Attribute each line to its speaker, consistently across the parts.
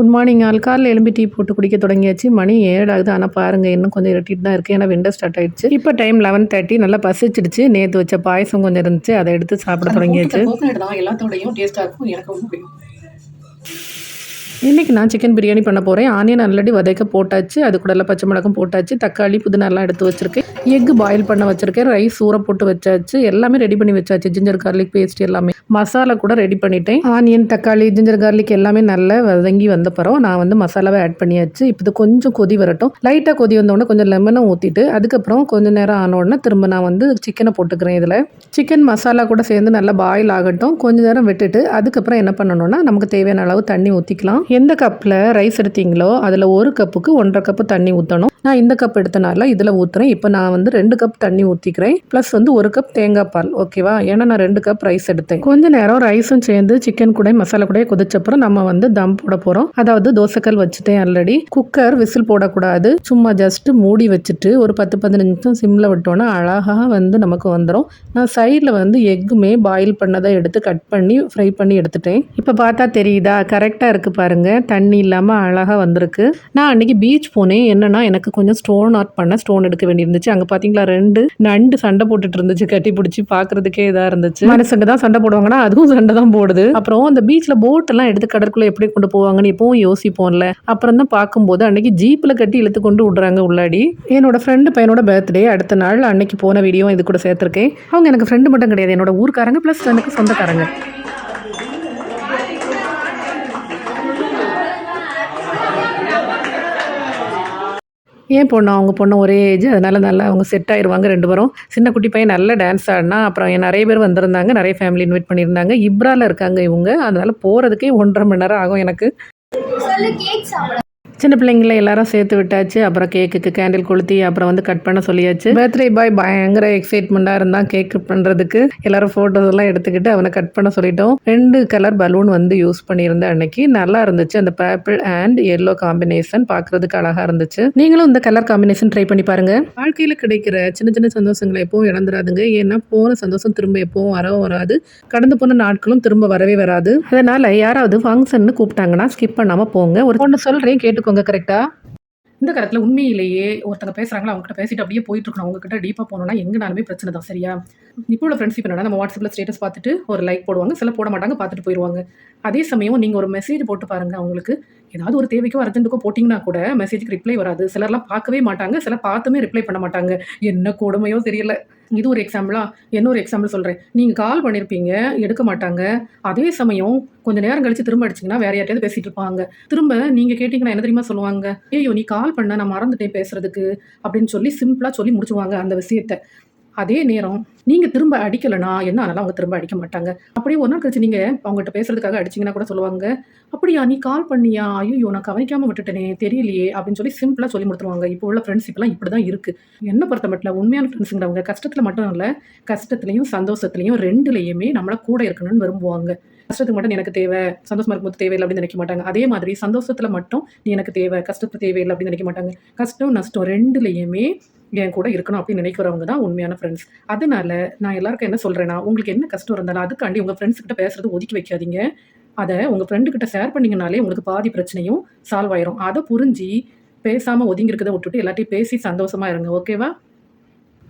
Speaker 1: Good morning ஆள் காலையில் எலும்பி டீ போட்டு குடிக்க தொடங்கியாச்சு. மணி ஏழாகுது. ஆனால் பாருங்கள் இன்னும் கொஞ்சம் இருட்டிட்டு தான் இருக்குது ஏன்னா விண்டோ ஸ்டார்ட் ஆயிடுச்சு. இப்போ டைம் லெவன் தேர்ட்டி நல்லா பசிச்சிடுச்சு. நேற்று வச்ச பாயசம் கொஞ்சம் இருந்துச்சு. அதை எடுத்து சாப்பிட தொடங்கியாச்சு.
Speaker 2: எல்லாத்தோடையும் டேஸ்ட்டாக இருக்கும் எனக்கு ரொம்ப பிடிக்கும்
Speaker 1: இன்றைக்கி நான் சிக்கன் பிரியாணி பண்ண போகிறேன் ஆனியன் ஆல்ரெடி வதக்க போட்டாச்சு. அது கூட எல்லாம் பச்சை மிளகும் போட்டாச்சு. தக்காளி புதினாலாம் எடுத்து வச்சுருக்கேன். எக் பாயில் பண்ண வச்சுருக்கேன். ரைஸ் ஊற போட்டு வச்சாச்சு. எல்லாமே ரெடி பண்ணி வச்சாச்சு. ஜிஞ்சர் கார்லிக் பேஸ்ட் எல்லாமே. மசாலா கூட ரெடி பண்ணிட்டேன். ஆனியன் தக்காளி ஜிஞ்சர் கார்லிக் எல்லாமே நல்லா வதங்கி வந்த பிறகு நான் வந்து மசாலாவை ஆட் பண்ணியாச்சு. இப்போ இது கொஞ்சம் கொதி வரட்டும். லைட்டாக கொதி வந்தோடனே கொஞ்சம் லெமனை ஊற்றிட்டு அதுக்கப்புறம் கொஞ்சம் நேரம் ஆனோடனே திரும்ப நான் வந்து சிக்கனை போட்டுக்கிறேன் இதில். சிக்கன் மசாலா கூட சேர்ந்து நல்லா பாயில் ஆகட்டும். கொஞ்ச நேரம் விட்டுட்டு அதுக்கப்புறம் என்ன பண்ணணும்னா நமக்கு தேவையான அளவு தண்ணி ஊற்றிக்கலாம் எந்த கப்பில் ரைஸ் எடுத்தீங்களோ அதில் ஒரு கப்புக்கு ஒன்றரை கப்பு தண்ணி ஊற்றணும் நான் இந்த கப் எடுத்தனால இதில் ஊற்றுறேன் இப்போ நான் வந்து ரெண்டு கப் தண்ணி ஊற்றிக்கிறேன் ப்ளஸ் வந்து ஒரு கப் தேங்காய் பால் ஓகேவா ஏன்னா நான் ரெண்டு கப் ரைஸ் எடுத்தேன். கொஞ்ச நேரம் ரைஸும் சேர்ந்து சிக்கன் கூட மசாலா கூட கொதிச்சப்புறம் நம்ம வந்து தம் போட போகிறோம் அதாவது தோசைக்கல் வச்சுட்டேன் ஆல்ரெடி குக்கர் விசில் போடக்கூடாது. சும்மா ஜஸ்ட் மூடி வச்சுட்டு ஒரு பத்து பதினஞ்சு நிமிஷம் சிம்மில் விட்டோன்னா அழகாக வந்து நமக்கு வந்துடும் நான் சைடில் வந்து எக்குமே பாயில் பண்ணதை எடுத்து கட் பண்ணி ஃப்ரை பண்ணி எடுத்துட்டேன். இப்போ பார்த்தா தெரியுதா? கரெக்டாக இருக்குது பாருங்கள் தண்ணி இல்லாமல் அழகாக வந்திருக்கு. நான் அன்றைக்கி பீச் போனேன். என்னன்னா எனக்கு கொஞ்சம் ஸ்டோன் ஆர்ட் பண்ண ஸ்டோன் எடுக்க வேண்டியிருந்துச்சு. அங்கே பார்த்தீங்களா ரெண்டு நண்டு சண்டை போட்டுட்டு இருந்துச்சு. கட்டி பிடிச்சி பார்க்கறதுக்கே இதாக இருந்துச்சு. மனுஷங்க தான் சண்டை போடுவாங்கன்னா அதுவும் சண்டை தான் போடுது. அப்புறம் அந்த பீச்சில் போட் எல்லாம் எடுத்து கடற்குள்ளே எப்படி கொண்டு போவாங்கன்னு எப்பவும் யோசிப்போம்ல. அப்புறம் தான் பார்க்கும்போது அன்னைக்கு ஜீப்பில் கட்டி இழுத்து கொண்டு விடுறாங்க உள்ளாடி. என்னோட ஃப்ரெண்டு பையனோட பர்த்டே அடுத்த நாள் அன்னைக்கு போன வீடியோ இது கூட சேர்த்துருக்கேன். அவங்க எனக்கு ஃப்ரெண்டு மட்டும் கிடையாது. என்னோட ஊர்க்காரங்க ப்ளஸ் எனக்கு சொந்தக்காரங்க. ஏன் பொண்ணு? அவங்க பொண்ணு ஒரே ஏஜ் அதனால நல்லா அவங்க செட் ஆயிடுவாங்க ரெண்டு பேரும். சின்ன குட்டி பையன் நல்லா டான்ஸ் ஆடினா அப்புறம் நிறைய பேர் வந்திருந்தாங்க நிறைய ஃபேமிலி இன்வைட் பண்ணியிருந்தாங்க. இப்ரால இருக்காங்க இவங்க அதனால போகிறதுக்கே ஒன்றரை மணி நேரம் ஆகும் எனக்கு. சின்ன பிள்ளைங்கள எல்லாரும் சேர்த்து விட்டாச்சு. அப்புறம் கேக்குக்கு கேண்டில் கொளுத்தி அப்புறம் வந்து கட் பண்ண சொல்லியாச்சு. பர்த்டே பாய் பயங்கர எக்ஸைட்மெண்ட்டாக இருந்தான் கேக் பண்ணுறதுக்கு எல்லாரும் ஃபோட்டோஸ் எல்லாம் எடுத்துக்கிட்டு அவனை கட் பண்ண சொல்லிட்டோம். ரெண்டு கலர் பலூன் வந்து யூஸ் பண்ணியிருந்தேன் அன்னைக்கு. நல்லா இருந்துச்சு. அந்த பர்பிள் அண்ட் எல்லோ காம்பினேஷன் பார்க்கறதுக்கு அழகாக இருந்துச்சு. நீங்களும் இந்த கலர் காம்பினேஷன் ட்ரை பண்ணி பாருங்க. வாழ்க்கையில் கிடைக்கிற சின்ன சின்ன சந்தோஷங்களை எப்பவும் இழந்துடாதுங்க ஏன்னா போன சந்தோஷம் திரும்ப எப்பவும் வரவும் வராது. கடந்து போன நாட்களும் திரும்ப வரவே வராது. அதனால யாராவது ஃபங்க்ஷன் கூப்பிட்டாங்கன்னா ஸ்கிப் பண்ணாமல் போங்க. ஒரு ஒன்று சொல்கிறேன் கேட்டுக்கோங்க கரெக்டாக இந்த காலத்தில் உண்மையிலேயே ஒருத்தங்க பேசுகிறாங்களா அவங்ககிட்ட பேசிட்டு அப்படியே போயிட்டு இருக்கணும். அவங்ககிட்ட டீப்பாக போனோம்னா எங்கனாலுமே பிரச்சனை தான் சரியா? இப்போ உள்ள ஃப்ரெண்ட்ஷிப் என்னன்னா நம்ம வாட்ஸ்அப்பில் ஸ்டேட்டஸ் பார்த்துட்டு ஒரு லைக் போடுவாங்க சில போட மாட்டாங்க பார்த்துட்டு போயிடுவாங்க அதே சமயம் நீங்கள் ஒரு மெசேஜ் போட்டு பாருங்க அவங்களுக்கு ஏதாவது ஒரு தேவைக்கோ அர்ஜென்ட்டுக்கோ போட்டிங்கன்னா கூட மெசேஜுக்கு ரிப்ளை வராது. சிலர்லாம் பார்க்கவே மாட்டாங்க. சிலர் பார்த்துமே ரிப்ளை பண்ண மாட்டாங்க. என்ன கொடுமையோ தெரியல. இது ஒரு எக்ஸாம்பிளா இன்னொரு எக்ஸாம்பிள் சொல்கிறேன் நீங்கள் கால் பண்ணியிருப்பீங்க எடுக்க மாட்டாங்க. அதே சமயம் கொஞ்சம் நேரம் கழிச்சு திரும்ப அடிச்சிங்கன்னா வேற யார்ட்டையாவது பேசிட்டு இருப்பாங்க. திரும்ப நீங்கள் கேட்டிங்கன்னா என்ன தெரியுமா சொல்லுவாங்க? ஏயோ நீ கால் பண்ண நான் மறந்துட்டேன் பேசுறதுக்கு. அப்படின்னு சொல்லி சிம்பிளாக சொல்லி முடிச்சுவாங்க அந்த விஷயத்தை. அதே நேரம் நீங்கள் திரும்ப அடிக்கலைனா என்ன ஆனாலும் அவங்க திரும்ப அடிக்க மாட்டாங்க. அப்படியே ஒரு நாள் கழிச்சு நீங்கள் அவங்ககிட்ட பேசுறதுக்காக அடிச்சிங்கன்னா கூட சொல்லுவாங்க. அப்படியா நீ கால் பண்ணியா? ஐயோ நான் கவனிக்காமல் விட்டுட்டேனே தெரியலையே அப்படின்னு சொல்லி சிம்பிளாக சொல்லி கொடுத்துருவாங்க இப்போ உள்ள ஃப்ரெண்ட்ஷிப்லாம் இப்படி தான் இருக்குது என்ன பொறுத்த மட்டும் உண்மையான ஃப்ரெண்ட்ஸுங்கிறவங்க கஷ்டத்தில் மட்டும் இல்லை கஷ்டத்துலையும் சந்தோஷத்துலையும் ரெண்டுலேயுமே நம்மளை கூட இருக்கணும்னு விரும்புவாங்க. கஷ்டத்துக்கு மட்டும் எனக்கு தேவை சந்தோஷமா இருக்கும்போது தேவையில்லை அப்படின்னு நினைக்க மாட்டாங்க. அதே மாதிரி சந்தோஷத்துல மட்டும் நீ எனக்கு தேவை கஷ்டத்துக்கு தேவையில்லை அப்படின்னு நினைக்க மாட்டாங்க. கஷ்டம் நஷ்டம் ரெண்டுலேயுமே என் கூட இருக்கணும் அப்படின்னு நினைக்கிறவங்க தான் உண்மையான ஃப்ரெண்ட்ஸ் அதனால நான் எல்லாருக்கும் என்ன சொல்றேன்னா உங்களுக்கு என்ன கஷ்டம் இருந்தாலும் அதுக்காண்டி உங்க ஃப்ரெண்ட்ஸ் கிட்ட பேசுறது ஒதுக்கி வைக்காதீங்க. அதை உங்க ஃப்ரெண்டு கிட்ட ஷேர் பண்ணீங்கனாலே உங்களுக்கு பாதி பிரச்சனையும் சால்வ் ஆயிரும். அதை புரிஞ்சு பேசாம ஒதுங்கி இருக்கிறத விட்டுட்டு எல்லாத்தையும் பேசி சந்தோஷமா இருங்க. ஓகேவா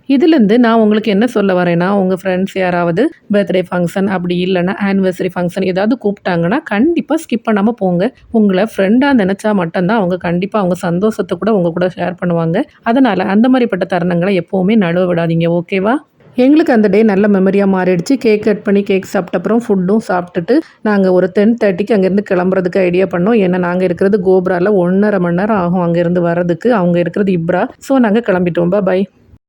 Speaker 1: இதுலேருந்து நான் உங்களுக்கு என்ன சொல்ல வரேன்னா உங்கள் ஃப்ரெண்ட்ஸ் யாராவது பர்த்டே ஃபங்க்ஷன் அப்படி இல்லைன்னா ஆனிவர்சரி ஃபங்க்ஷன் ஏதாவது கூப்பிட்டாங்கன்னா கண்டிப்பாக ஸ்கிப் பண்ணாமல் போங்க. உங்களை ஃப்ரெண்டாக நினச்சா மட்டும்தான் அவங்க கண்டிப்பாக அவங்க சந்தோஷத்தை கூட உங்கள் கூட ஷேர் பண்ணுவாங்க. அதனால் அந்த மாதிரிப்பட்ட தருணங்களை எப்போவுமே நழுவ விடாதீங்க ஓகேவா எங்களுக்கு அந்த டே நல்ல மெமரியாக மாறிடுச்சு. கேக் கட் பண்ணி கேக் சாப்பிட்ட அப்புறம் ஃபுட்டும் சாப்பிட்டுட்டு நாங்கள் ஒரு டென் தேர்ட்டிக்கு அங்கேருந்து கிளம்புறதுக்கு ஐடியா பண்ணோம். ஏன்னா நாங்கள் இருக்கிறது கோப்ராவில் ஒன்றரை மணி நேரம் ஆகும் அங்கேருந்து வர்றதுக்கு. அவங்க இருக்கிறது இப்ரா. ஸோ நாங்கள் கிளம்பிட்டோம். பை